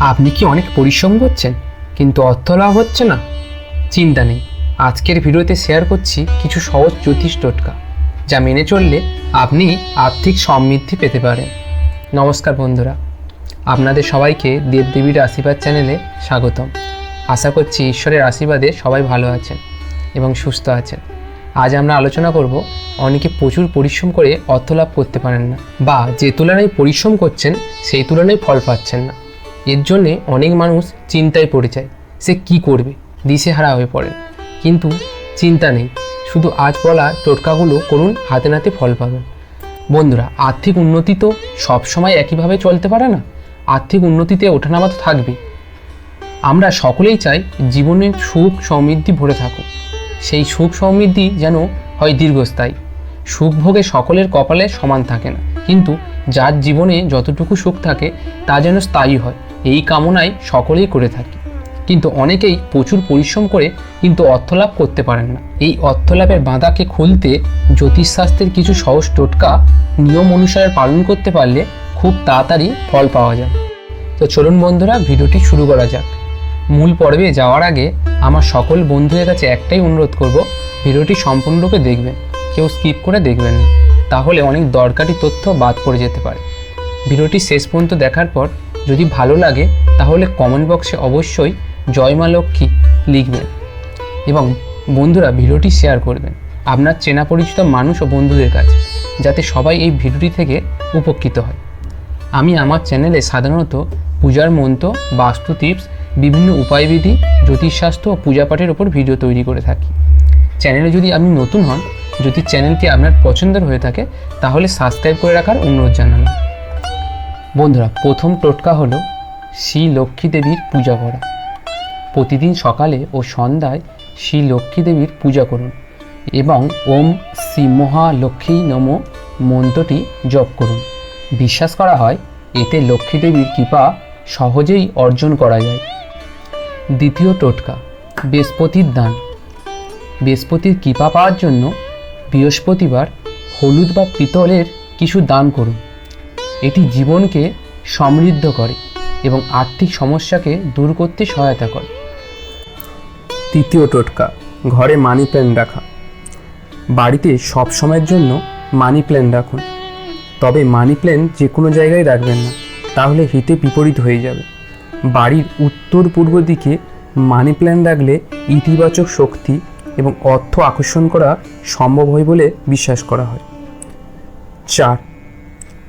আপনি কি অনেক পরিশ্রম করছেন? কিন্তু অর্থ লাভ হচ্ছে না। চিন্তা নেই। আজকের ভিডিওতে শেয়ার করছি কিছু সহজ জ্যোতিষ টোটকা, যা মেনে চললে আপনি আর্থিক সমৃদ্ধি পেতে পারেন। নমস্কার বন্ধুরা। আপনাদের সবাইকে দেবদেবীর আশীর্বাদ চ্যানেলে স্বাগতম। আশা করছি ঈশ্বরের আশীর্বাদে সবাই ভালো আছেন এবং সুস্থ আছেন। আজ আমরা আলোচনা করব, অনেকে প্রচুর পরিশ্রম করে অর্থ লাভ করতে পারেন না, বা যে তুলনায় পরিশ্রম করছেন, সেই তুলনায় ফল পাচ্ছেন না। এর জন্যে অনেক মানুষ চিন্তায় পড়ে যায়, সে কি করবে? দিশেহারা হয়ে পড়েন কিন্তু চিন্তা নেই, শুধু আজ বলা টোটকাগুলো করুন, হাতে নাতে ফল পাবেন। বন্ধুরা, আর্থিক উন্নতি তো সবসময় একইভাবে চলতে পারে না। আর্থিক উন্নতিতে ওঠানামা তো থাকবে আমরা সকলেই চাই জীবনে সুখ সমৃদ্ধি ভরে থাকুক। সেই সুখ সমৃদ্ধি যেন হয় দীর্ঘস্থায়ী। সুখ ভোগে সকলের কপালে সমান থাকে না। কিন্তু যার জীবনে যতটুকু সুখ থাকে, তা যেন স্থায়ী হয়। এই কামনায় সকলেই করে থাকি। কিন্তু অনেকেই প্রচুর পরিশ্রম করে কিন্তু অর্থলাভ করতে পারেন না। এই অর্থলাভের বাঁধাকে খুলতে জ্যোতিষশাস্ত্রের কিছু সহজ টোটকা নিয়ম অনুসারে পালন করতে পারলে খুব তাড়াতাড়ি ফল পাওয়া যায়। তো চলুন বন্ধুরা, ভিডিওটি শুরু করা যাক। মূল পর্বে যাওয়ার আগে আমার সকল বন্ধুদের কাছে একটাই অনুরোধ করব, ভিডিওটি সম্পূর্ণরূপে দেখবেন, কেউ স্কিপ করে দেখবেন না। তাহলে অনেক দরকারি তথ্য বাদ পড়ে যেতে পারে। ভিডিওটি শেষ পর্যন্ত দেখার পর যদি ভালো লাগে, তাহলে কমেন্ট বক্সে অবশ্যই জয় মা লক্ষ্মী লিখবেন এবং বন্ধুরা ভিডিওটি শেয়ার করবেন। আপনার চেনা পরিচিত মানুষ ও বন্ধুদের কাছে, যাতে সবাই এই ভিডিওটি থেকে উপকৃত হয়। আমি আমার চ্যানেলে সাধারণত পূজার মন্ত্র, বাস্তু টিপস বিভিন্ন উপায়বিধি, জ্যোতিষশাস্ত্র ও পূজাপাঠের ওপর ভিডিও তৈরি করে থাকি। চ্যানেলে যদি আপনি নতুন হন, যদি চ্যানেলটি আপনার পছন্দের হয়ে থাকে, তাহলে সাবস্ক্রাইব করে রাখার অনুরোধ জানালাম। বন্ধুরা, প্রথম টোটকা হলো শ্রী লক্ষ্মী দেবীর পূজা করা। প্রতিদিন সকালে ও সন্ধ্যায় শ্রী লক্ষ্মী দেবীর পূজা করুন এবং ওম শ্রী মহালক্ষ্মী নম মন্ত্রটি জপ করুন। বিশ্বাস করা হয়, এতে লক্ষ্মী দেবীর কৃপা সহজেই অর্জন করা যায়। দ্বিতীয় টোটকা, বৃহস্পতির দান। বৃহস্পতির কৃপা পাওয়ার জন্য বৃহস্পতিবার হলুদ বা পিতলের কিছু দান করুন। এটি জীবনকে সমৃদ্ধ করে এবং আর্থিক সমস্যাকে দূর করতে সহায়তা করে। তৃতীয় টোটকা, ঘরে মানি প্ল্যান রাখা। বাড়িতে সব সময়ের জন্য মানি প্ল্যান রাখুন। তবে মানি প্ল্যান যে কোনো জায়গায় রাখবেন না, তাহলে হিতে বিপরীত হয়ে যাবে। বাড়ির উত্তর পূর্ব দিকে মানি প্ল্যান রাখলে ইতিবাচক শক্তি এবং অর্থ আকর্ষণ করা সম্ভব হয় বলে বিশ্বাস করা হয়। চার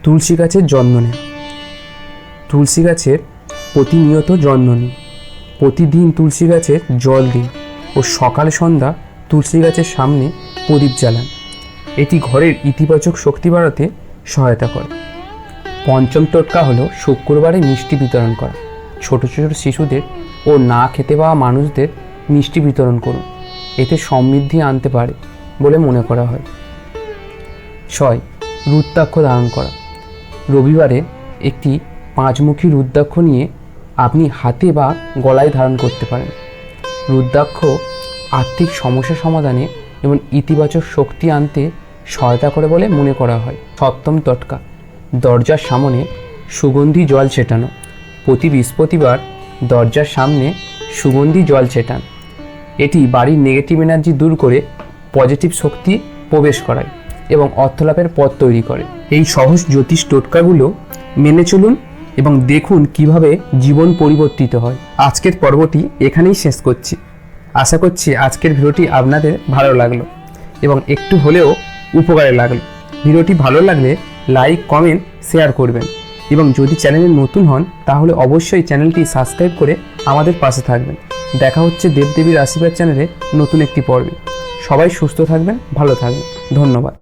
তুলসী গাছের যত্ন নেন তুলসী গাছের প্রতিনিয়ত যত্ন নিন। প্রতিদিন তুলসী গাছের জল দিন ও সকাল সন্ধ্যা তুলসী গাছের সামনে প্রদীপ জ্বালান। এটি ঘরের ইতিবাচক শক্তি বাড়াতে সহায়তা করে। পঞ্চম টোটকা হলো শুক্রবারে মিষ্টি বিতরণ করা। ছোট ছোট শিশুদের ও না খেতে পাওয়া মানুষদের মিষ্টি বিতরণ করুন। এতে সমৃদ্ধি আনতে পারে বলে মনে করা হয়। ছয়, রুদ্রাক্ষ ধারণ করা। রবিবারে একটি পাঁচমুখী রুদ্রাক্ষ নিয়ে আপনি হাতে বা গলায় ধারণ করতে পারেন। রুদ্রাক্ষ আর্থিক সমস্যা সমাধানে এবং ইতিবাচক শক্তি আনতে সহায়তা করে বলে মনে করা হয়। সপ্তম তটকা, দরজার সামনে সুগন্ধি জল ছেটানো। প্রতি বৃহস্পতিবার দরজার সামনে সুগন্ধি জল ছেটান। এটি বাড়ির নেগেটিভ এনার্জি দূর করে পজিটিভ শক্তি প্রবেশ করায়। এবং অর্থলাভের পথ তৈরি করে। এই সহজ জ্যোতিষ টোটকাগুলো মেনে চলুন এবং দেখুন কীভাবে জীবন পরিবর্তিত হয়। আজকের পর্বটি এখানেই শেষ করছি। আশা করছি আজকের ভিডিওটি আপনাদের ভালো লাগল এবং একটু হলেও উপকারে লাগল। ভিডিওটি ভালো লাগলে লাইক, কমেন্ট, শেয়ার করবেন এবং যদি চ্যানেলে নতুন হন তাহলে অবশ্যই চ্যানেলটি সাবস্ক্রাইব করে আমাদের পাশে থাকবেন। দেখা হচ্ছে দেবদেবীর আশীর্বাদ চ্যানেলে নতুন একটি পর্বে। সবাই সুস্থ থাকবেন, ভালো থাকবেন। ধন্যবাদ।